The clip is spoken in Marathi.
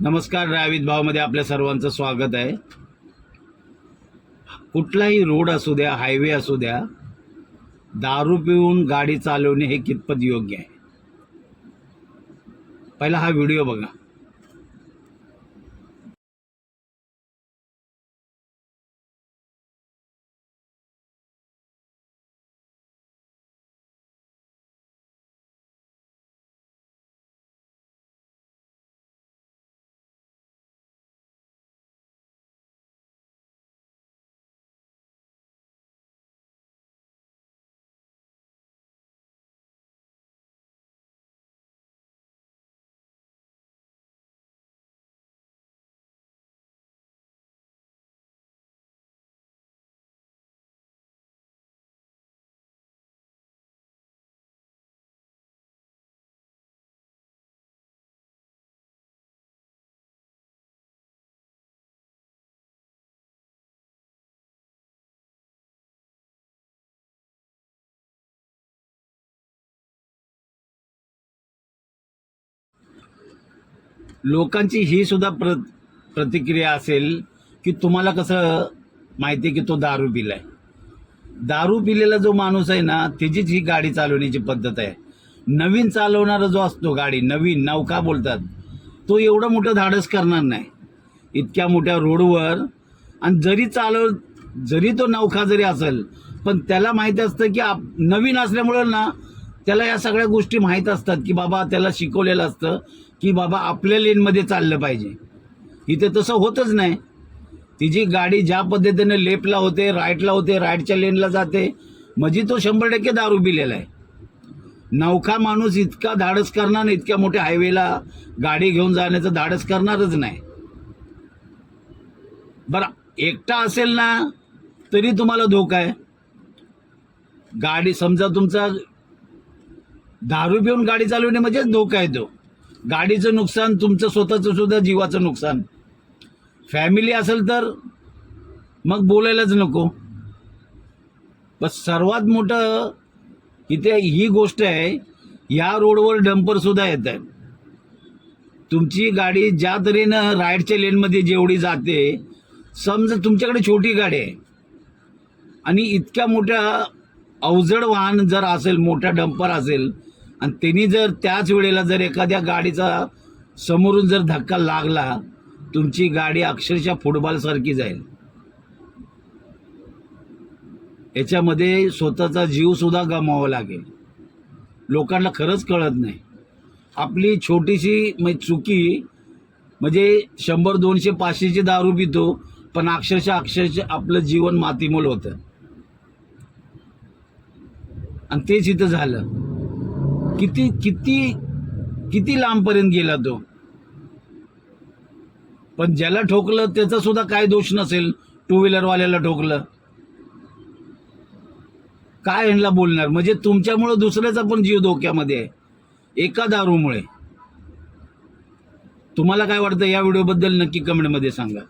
नमस्कार रावित भावमध्ये आपल्या सर्वांचं स्वागत आहे. कुठलाही रोड असू द्या हायवे असू द्या दारू पिऊन गाडी चालवणे हे कितपत योग्य आहे? पहिला हा व्हिडिओ बघा. लोकांची ही सुद्धा प्र प्रतिक्रिया असेल की तुम्हाला कसं माहिती आहे की तो दारू पिलाय. दारू पिलेला जो माणूस आहे ना त्याचीच ही गाडी चालवण्याची पद्धत आहे. नवीन चालवणारा जो असतो गाडी नवीन नौका बोलतात तो एवढं मोठं धाडस करणार नाही. इतक्या मोठ्या रोडवर आणि जरी चालव जरी तो नौका जरी असेल पण त्याला माहीत असतं की आप नवीन असल्यामुळं ना त्याला या सगळ्या गोष्टी माहीत असतात की बाबा त्याला शिकवलेलं असतं. की बाबा आपल्या लेनमध्ये चाललं पाहिजे. इथे तसं होतच नाही. तिची गाडी ज्या पद्धतीने लेफ्टला होते राईटला होते राईटच्या लेनला जाते म्हणजे तो शंभर टक्के दारू पिलेला आहे. नौका माणूस इतका धाडस करणार नाही इतक्या मोठ्या हायवेला गाडी घेऊन जाण्याचं धाडस करणारच नाही. बरं एकटा असेल ना तरी तुम्हाला धोका आहे. गाडी समजा तुमचा दारू पिऊन गाडी चालवणे म्हणजेच धोका आहे तो. गाडीचं नुकसान तुमचं स्वतःचं सुद्धा जीवाचं नुकसान. फॅमिली असेल तर मग बोलायलाच नको. पण सर्वात मोठं इथे ही गोष्ट आहे या रोडवर डंपरसुद्धा येत आहे तुमची गाडी ज्या तऱ्हेनं राईडच्या लेनमध्ये जेवढी जाते समजा तुमच्याकडे छोटी गाडी आहे आणि इतक्या मोठ्या अवजड वाहन जर असेल मोठा डंपर असेल आणि त्यांनी जर त्याच वेळेला जर एखाद्या गाडीचा समोरून जर धक्का लागला तुमची गाडी अक्षरशः फुटबॉलसारखी जाईल. याच्यामध्ये स्वतःचा जीव सुद्धा गमावा लागेल. लोकांना खरंच कळत नाही. आपली छोटीशी म्हणजे चुकी म्हणजे शंभर दोनशे पाचशेची दारू पितो पण अक्षरशः अक्षरशः आपलं जीवन मातीमोल होतं. आणि तेच इथं झालं. किती किती किती लांबपर्यंत गेला तो? पण ज्याला ठोकलं त्याचा सुद्धा काय दोष नसेल? टू व्हीलरवाल्याला ठोकलं. काय ह्यांना बोलणार? म्हणजे तुमच्यामुळं दुसऱ्याचा पण जीव धोक्यामध्ये आहे. एका दारूमुळे. तुम्हाला काय वाटतं या व्हिडिओबद्दल नक्की कमेंटमध्ये सांगा.